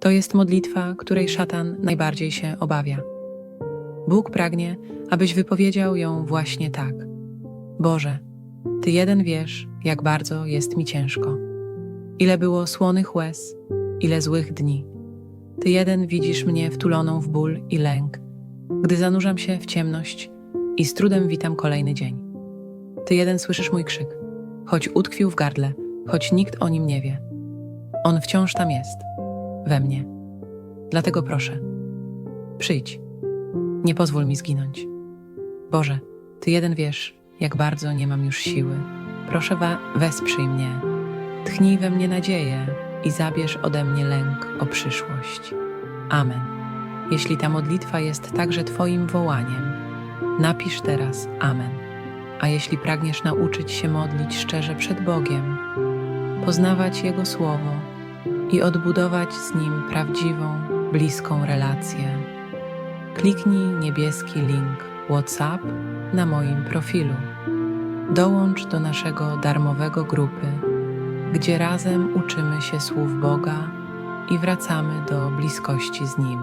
To jest modlitwa, której szatan najbardziej się obawia. Bóg pragnie, abyś wypowiedział ją właśnie tak. Boże, Ty jeden wiesz, jak bardzo jest mi ciężko. Ile było słonych łez, ile złych dni. Ty jeden widzisz mnie wtuloną w ból i lęk, gdy zanurzam się w ciemność i z trudem witam kolejny dzień. Ty jeden słyszysz mój krzyk, choć utkwił w gardle, choć nikt o nim nie wie. On wciąż tam jest, we mnie. Dlatego proszę, przyjdź. Nie pozwól mi zginąć. Boże, Ty jeden wiesz, jak bardzo nie mam już siły. Proszę wa- wesprzyj mnie. Tchnij we mnie nadzieję i zabierz ode mnie lęk o przyszłość. Amen. Jeśli ta modlitwa jest także Twoim wołaniem, napisz teraz Amen. A jeśli pragniesz nauczyć się modlić szczerze przed Bogiem, poznawać Jego Słowo i odbudować z Nim prawdziwą, bliską relację, kliknij niebieski link WhatsApp na moim profilu. Dołącz do naszego darmowego grupy, gdzie razem uczymy się słów Boga i wracamy do bliskości z Nim.